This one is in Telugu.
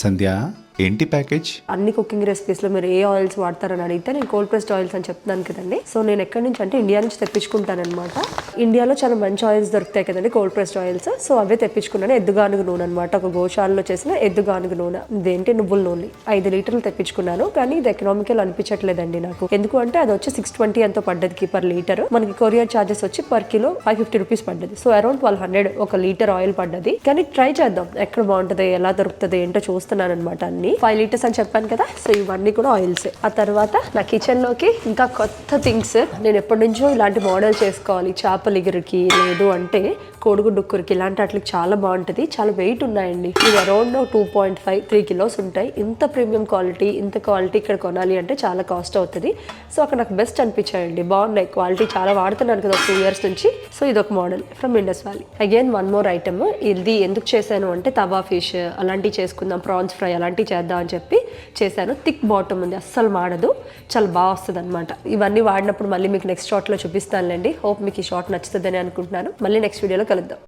¿Santiago? ఏంటి ప్యాకేజ్? అన్ని కుకింగ్ రెసిపీస్లో మీరు ఏ ఆయిల్స్ వాడతారని అడిగితే నేను కోల్డ్ ప్రెస్డ్ ఆయిల్స్ అని చెప్తున్నాను కదండి. సో నేను ఎక్కడి నుంచి అంటే ఇండియా నుంచి తెప్పించుకుంటానమాట ఇండియాలో చాలా మంచి ఆయిల్స్ దొరుకుతాయి కదండి కోల్డ్ ప్రెస్డ్ ఆయిల్స్. సో అవే తెప్పించుకున్నాను. ఎద్దుగానుగు నూనె అనమాట ఒక గోశాలలో చేసిన ఎద్దుగానుగు నూనె. ఇదేంటి? నువ్వుల నూనె. ఐదు లీటర్లు తెప్పించుకున్నాను. కానీ ఇది ఎకనామికల్ అనిపించట్లేదండి నాకు. ఎందుకు అంటే అది వచ్చి సిక్స్ ట్వంటీ ఎంతో పడ్డది పర్ లీటర్ మనకి కొరియర్ చార్జెస్ వచ్చి per kilo five fifty rupees పడ్డది. సో అరౌండ్ ట్వెల్వ్ హండ్రెడ్ ఒక లీటర్ ఆయిల్ పడ్డది. కానీ ట్రై చేద్దాం. ఎక్కడ బాగుంటుంది? ఎలా దొరుకుతుంది? ఏంటో చూస్తున్నాను అనమాట అన్ని. ఫైవ్ లీటర్స్ అని చెప్పాను కదా సో ఇవన్నీ కూడా ఆయిల్స్ ఆ తర్వాత నా కిచెన్లోకి ఇంకా కొత్త థింగ్స్ నేను ఎప్పటి నుంచో ఇలాంటి మోడల్ చేసుకోవాలి. చేపల ఇగురికి లేదు అంటే కోడిగుడ్డు ఉక్కురికి ఇలాంటి వాటికి చాలా బాగుంటుంది. చాలా వెయిట్ ఉన్నాయండి. ఇది around two point five three kilos ఉంటాయి. ఇంత ప్రీమియం క్వాలిటీ ఇంత క్వాలిటీ ఇక్కడ కొనాలి అంటే చాలా కాస్ట్ అవుతుంది. సో అక్కడ నాకు బెస్ట్ అనిపించాయండి. బాగున్నాయి. క్వాలిటీ చాలా వాడుతున్నాను కదా టూ ఇయర్స్ నుంచి. సో ఇది ఒక model from Indus valley again one more item ఇది ఎందుకు చేశాను అంటే తవా ఫిష్ అలాంటివి చేసుకుందాం. ప్రాన్స్ ఫ్రై అలాంటివి చేద్దాం అని చెప్పి చేశాను. థిక్ బాటమ్ ఉంది. అస్సలు మాడదు. చాలా బాగా వస్తుంది అనమాట ఇవన్నీ వాడినప్పుడు మళ్ళీ మీకు నెక్స్ట్ షాట్లో చూపిస్తానులేండి. హోప్ మీకు ఈ షార్ట్ నచ్చుతుందని అనుకుంటున్నాను. మళ్ళీ నెక్స్ట్ వీడియోలో కలుద్దాం.